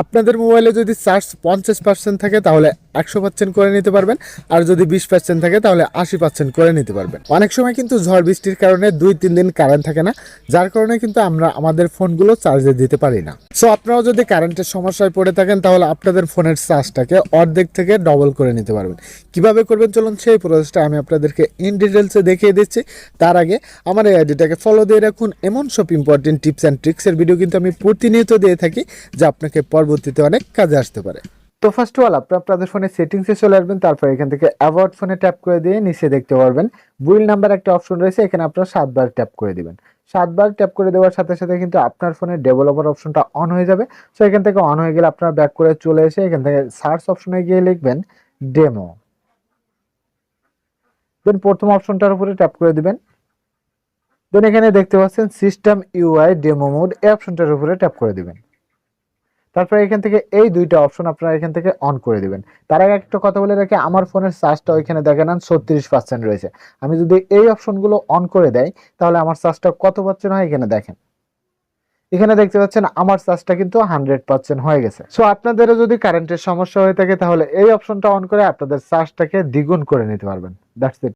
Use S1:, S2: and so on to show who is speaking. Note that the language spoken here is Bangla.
S1: আপনাদের মোবাইলে যদি চার্জ পঞ্চাশ পার্সেন্ট থাকে, তাহলে একশো পার্সেন্ট করে নিতে পারবেন। আর যদি বিশ পার্সেন্ট থাকে, তাহলে আশি পার্সেন্ট করে নিতে পারবেন। অনেক সময় কিন্তু ঝড় বৃষ্টির কারণে দুই তিন দিন কারেন্ট থাকে না, যার কারণে কিন্তু আমরা আমাদের ফোনগুলো চার্জে দিতে পারি না। সো আপনারাও যদি কারেন্টের সমস্যায় পড়ে থাকেন, তাহলে আপনাদের ফোনের চার্জটাকে অর্ধেক থেকে ডবল করে নিতে পারবেন। কীভাবে করবেন চলুন, সেই প্রসেসটা আমি আপনাদেরকে ইন ডিটেলসে দেখিয়ে দিচ্ছি। তার আগে আমার এই আইডিটাকে ফলো দিয়ে রাখুন। এমন সব ইম্পর্টেন্ট টিপস অ্যান্ড ট্রিক্সের ভিডিও কিন্তু আমি প্রতিনিয়ত দিয়ে থাকি, যা আপনাকে পরবর্তীতে অনেক কাজে আসতে পারে। তো ফার্স্ট অল আপনি আপনাদের ফোনে সেটিংসে চলে আসবেন, তারপর এখান থেকে অ্যাওয়ার্ড ফোনে ট্যাপ করে দিয়ে নিচে দেখতে পারবেন। বুইল নাম্বার একটা অপশন রয়েছে, এখানে আপনারা সাতবার ট্যাপ করে দিবেন। সাতবার ট্যাপ করে দেওয়ার সাথে সাথে কিন্তু আপনার ফোনে ডেভেলপার অপশনটা অন হয়ে যাবে। সো এখান থেকে অন হয়ে গেলে আপনারা ব্যাক করে চলে এসে এখান থেকে সার্চ অপশনে গিয়ে লিখবেন ডেমো দেন প্রথম অপশনটার উপরে ট্যাপ করে দিবেন। দেন এখানে দেখতে পাচ্ছেন সিস্টেম ইউআই ডেমো মোড এই অপশনটার উপরে ট্যাপ করে দিবেন। তারপরে এখান থেকে এই দুইটা অপশন আপনারা এখান থেকে অন করে দিবেন। তার আগে একটা কথা বলে রাখি, আমার ফোনের চার্জটা ওইখানে দেখে নেন ছত্রিশ পার্সেন্ট রয়েছে। আমি যদি এই অপশনগুলো অন করে দেয় তাহলে আমার চার্জটা কত পার্সেন্ট হয় এখানে দেখেন। এখানে দেখতে পাচ্ছেন আমার চার্জটা কিন্তু হান্ড্রেড পার্সেন্ট হয়ে গেছে। সো আপনাদেরও যদি কারেন্টের সমস্যা হয়ে থাকে, তাহলে এই অপশনটা অন করে আপনাদের চার্জটাকে দ্বিগুণ করে নিতে পারবেন। That's it